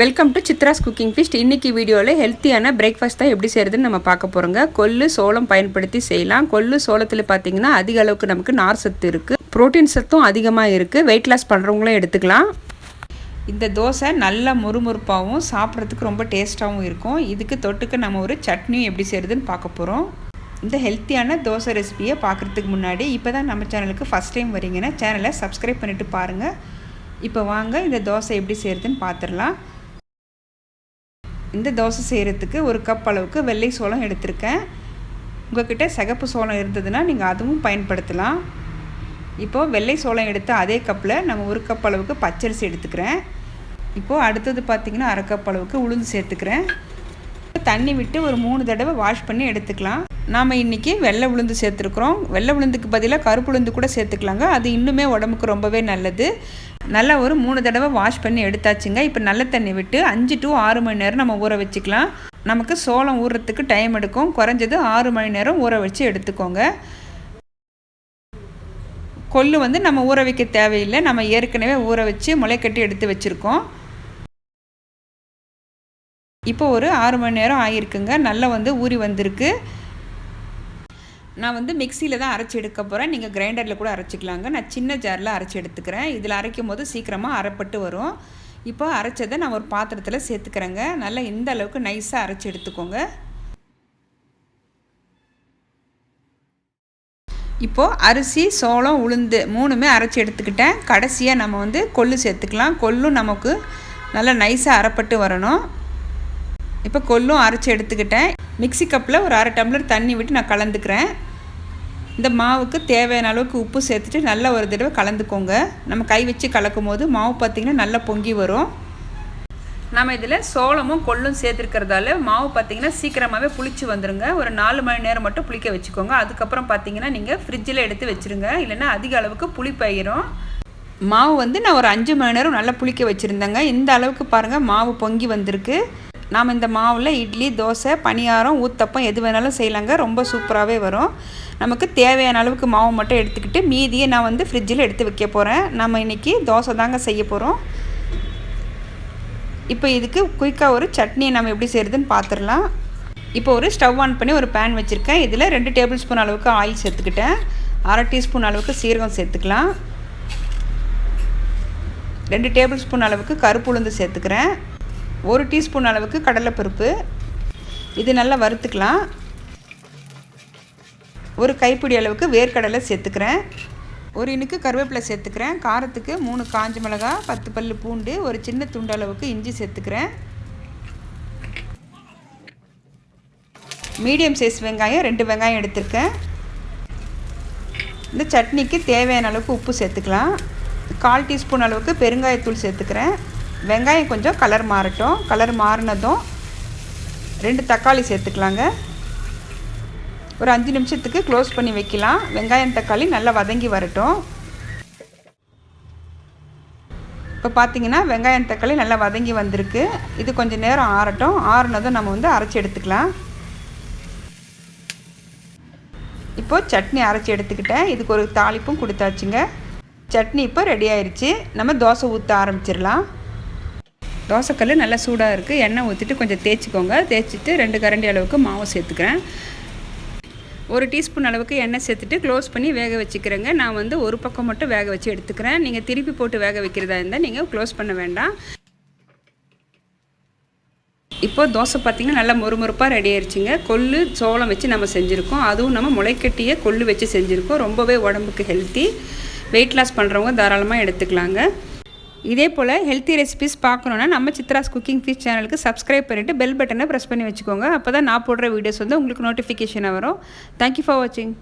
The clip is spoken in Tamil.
Welcome to Chitra's cooking feast இன்றைக்கி வீடியோவில் ஹெல்த்தியான பிரேக்ஃபாஸ்ட் தான் எப்படி செய்கிறதுன்னு நம்ம பார்க்க போகிறோங்க கொல்லு சோளம் பயன்படுத்தி செய்யலாம். கொள்ளு சோளத்தில் பார்த்தீங்கன்னா அதிக அளவுக்கு நமக்கு நார் சத்து இருக்குது புரோட்டீன் சத்தும் அதிகமாக இருக்குது வெயிட் லாஸ் பண்ணுறவங்களும் எடுத்துக்கலாம். இந்த தோசை நல்லா முறுமுறுப்பாகவும் சாப்பிட்றதுக்கு ரொம்ப டேஸ்ட்டாகவும் இருக்கும். இதுக்கு தொட்டுக்க நம்ம ஒரு சட்னியும் எப்படி செய்கிறதுன்னு பார்க்க போகிறோம் இந்த ஹெல்த்தியான தோசை ரெசிபியை பார்க்குறதுக்கு முன்னாடி இப்போ தான் நம்ம சேனலுக்கு ஃபஸ்ட் டைம் வரீங்கன்னா சேனலை சப்ஸ்கிரைப் பண்ணிவிட்டு பாருங்கள் இப்போ வாங்க இந்த தோசை எப்படி செய்கிறதுன்னு பார்த்துடலாம் இந்த தோசை செய்கிறதுக்கு ஒரு கப் அளவுக்கு வெள்ளை சோளம் எடுத்திருக்கேன். உங்கள்கிட்ட சிகப்பு சோளம் இருந்ததுன்னா நீங்கள் அதுவும் பயன்படுத்தலாம். இப்போது வெள்ளை சோளம் எடுத்த அதே கப்பில் நம்ம ஒரு கப் அளவுக்கு பச்சரிசி எடுத்துக்கிறேன். இப்போது அடுத்தது பார்த்திங்கன்னா அரை கப் அளவுக்கு உளுந்து சேர்த்துக்கிறேன். தண்ணி விட்டு ஒரு மூணு தடவை வாஷ் பண்ணி எடுத்துக்கலாம். நாம் இன்றைக்கி வெள்ளை உளுந்து சேர்த்துருக்குறோம். வெள்ளை உளுந்துக்கு பதிலாக கருப்பு உளுந்து கூட சேர்த்துக்கலாங்க. அது இன்னுமே உடம்புக்கு ரொம்பவே நல்லது. நல்லா ஒரு மூணு தடவை வாஷ் பண்ணி எடுத்தாச்சுங்க. இப்போ நல்ல தண்ணி விட்டு அஞ்சு டு ஆறு மணி நேரம் நம்ம ஊற வச்சுக்கலாம். நமக்கு சோளம் ஊறுறதுக்கு டைம் எடுக்கும். குறைஞ்சது ஆறு மணி நேரம் ஊற வச்சு எடுத்துக்கோங்க. கொள்ளு வந்து நம்ம ஊற வைக்க தேவையில்லை. நம்ம ஏற்கனவே ஊற வச்சு முளைக்கட்டி எடுத்து வச்சுருக்கோம். இப்போ ஒரு ஆறு மணி நேரம் ஆகியிருக்குங்க நல்லா வந்து ஊறி வந்திருக்கு. நான் வந்து மிக்சியில் தான் அரைச்சி எடுக்க போகிறேன் நீங்கள் கிரைண்டரில் கூட அரைச்சிக்கலாங்க. நான் சின்ன ஜாரில் அரைச்சி எடுத்துக்கிறேன். இதில் அரைக்கும் போது சீக்கிரமாக அரைப்பட்டு வரும். இப்போ அரைச்சதை நான் ஒரு பாத்திரத்தில் சேர்த்துக்கிறேங்க. நல்லா இந்த அளவுக்கு நைஸாக அரைச்சி எடுத்துக்கோங்க. இப்போது அரிசி சோளம் உளுந்து மூணுமே அரைச்சி எடுத்துக்கிட்டேன். கடைசியாக நம்ம வந்து கொள்ளு சேர்த்துக்கலாம். கொல்லும் நமக்கு நல்லா நைஸாக அரைப்பட்டு வரணும். இப்போ கொல்லும் அரைச்சி எடுத்துக்கிட்டேன். மிக்சி கப்பில் ஒரு அரை டம்ளர் தண்ணி விட்டு நான் கலந்துக்கிறேன். இந்த மாவுக்கு தேவையான அளவுக்கு உப்பு சேர்த்துட்டு நல்லா ஒரு தடவை கலந்துக்கோங்க. நம்ம கை வச்சு கலக்கும் போது மாவு பார்த்திங்கன்னா நல்லா பொங்கி வரும். நம்ம இதில் சோளமும் கொள்ளும் சேர்த்துருக்கிறதால மாவு பார்த்திங்கன்னா சீக்கிரமாகவே புளிச்சு வந்துடுங்க ஒரு நாலு மணி நேரம் மட்டும் புளிக்க வச்சுக்கோங்க. அதுக்கப்புறம் பார்த்திங்கன்னா நீங்கள் ஃப்ரிட்ஜில் எடுத்து வச்சுருங்க. இல்லைன்னா அதிக அளவுக்கு புளிப்பாயிரும் மாவு வந்து நான் ஒரு அஞ்சு மணி நேரம் நல்லா புளிக்க வச்சுருந்தேங்க. இந்த அளவுக்கு பாருங்கள் மாவு பொங்கி வந்திருக்கு. நாம் இந்த மாவில் இட்லி தோசை பணியாரம் ஊத்தப்பம் எது வேணாலும் செய்யலாங்க. ரொம்ப சூப்பராகவே வரும். நமக்கு தேவையான அளவுக்கு மாவு மட்டும் எடுத்துக்கிட்டு மீதியை நான் வந்து ஃப்ரிட்ஜில் எடுத்து வைக்க போகிறேன் நம்ம இன்றைக்கி தோசை தாங்க செய்ய போகிறோம் இப்போ இதுக்கு குயிக்காக ஒரு சட்னியை நம்ம எப்படி செய்கிறதுன்னு பார்த்துடலாம் இப்போ ஒரு ஸ்டவ் ஆன் பண்ணி ஒரு பேன் வச்சுருக்கேன். இதில் ரெண்டு டேபிள் ஸ்பூன் அளவுக்கு ஆயில் சேர்த்துக்கிட்டேன். அரை டீஸ்பூன் அளவுக்கு சீரகம் சேர்த்துக்கலாம். ரெண்டு டேபிள் ஸ்பூன் அளவுக்கு கருப்பு உளுந்து சேர்த்துக்கிறேன். ஒரு டீஸ்பூன் அளவுக்கு கடலைப்பருப்பு. இது நல்லா வறுத்துக்கலாம். ஒரு கைப்பிடி அளவுக்கு வேர்க்கடலை சேர்த்துக்கிறேன். ஒரு இனுக்கு கருவேப்பிலை சேர்த்துக்கிறேன். காரத்துக்கு மூணு காஞ்ச மிளகா பத்து பல் பூண்டு ஒரு சின்ன துண்டு அளவுக்கு இஞ்சி சேர்த்துக்கிறேன். மீடியம் சைஸ் வெங்காயம் ரெண்டு வெங்காயம் எடுத்திருக்கேன். இந்த சட்னிக்கு தேவையான அளவுக்கு உப்பு சேர்த்துக்கலாம். கால் டீஸ்பூன் அளவுக்கு பெருங்காயத்தூள் சேர்த்துக்கிறேன். வெங்காயம் கொஞ்சம் கலர் மாறட்டும். கலர் மாறினதும் ரெண்டு தக்காளி சேர்த்துக்கலாங்க. ஒரு அஞ்சு நிமிஷத்துக்கு க்ளோஸ் பண்ணி வைக்கலாம். வெங்காயம் தக்காளி நல்லா வதங்கி வரட்டும். இப்போ பார்த்தீங்கன்னா வெங்காயம் தக்காளி நல்லா வதங்கி வந்திருக்கு. இது கொஞ்சம் நேரம் ஆறட்டும். ஆறுனதும் நம்ம வந்து அரைச்சி எடுத்துக்கலாம். இப்போது சட்னி அரைச்சி எடுத்துக்கிட்டேன். இதுக்கு ஒரு தாளிப்பும் கொடுத்தாச்சுங்க. சட்னி இப்போ ரெடி ஆயிடுச்சு நம்ம தோசை ஊற்ற ஆரம்பிச்சிடலாம். தோசைக்கல் நல்லா சூடாக இருக்குது எண்ணெய் ஊற்றிட்டு கொஞ்சம் தேய்ச்சிக்கோங்க. தேய்ச்சிட்டு ரெண்டு கரண்டி அளவுக்கு மாவு சேர்த்துக்கிறேன். ஒரு டீஸ்பூன் அளவுக்கு எண்ணெய் சேர்த்துட்டு க்ளோஸ் பண்ணி வேக வச்சுக்கிறேங்க. நான் வந்து ஒரு பக்கம் மட்டும் வேக வச்சு எடுத்துக்கிறேன். நீங்கள் திருப்பி போட்டு வேக வைக்கிறதா இருந்தால் நீங்கள் க்ளோஸ் பண்ண வேண்டாம். இப்போ தோசை பார்த்திங்கன்னா நல்லா மொறுமொறுப்பாக ரெடி ஆயிடுச்சுங்க கொள்ளு சோளம் வச்சு நம்ம செஞ்சுருக்கோம். அதுவும் நம்ம முளைக்கட்டியே கொள்ளு வச்சு செஞ்சுருக்கோம். ரொம்பவே உடம்புக்கு ஹெல்த்தி. வெயிட் லாஸ் பண்ணுறவங்க தாராளமாக எடுத்துக்கலாங்க. இதே போல் ஹெல்த்தி ரெசிபிஸ் பார்க்கணுன்னா நம்ம சித்ராஸ் குக்கிங் ஃபீஸ் சேனலுக்கு சப்ஸ்கிரைப் பண்ணிவிட்டு பெல் பட்டனை ப்ரெஸ் பண்ணி வச்சுக்கோங்க. அப்போ தான் நான் போடுற வீடியோஸ் வந்து உங்களுக்கு நோட்டிஃபிகேஷனாக வரும். தேங்க்யூ ஃபார் வாட்சிங்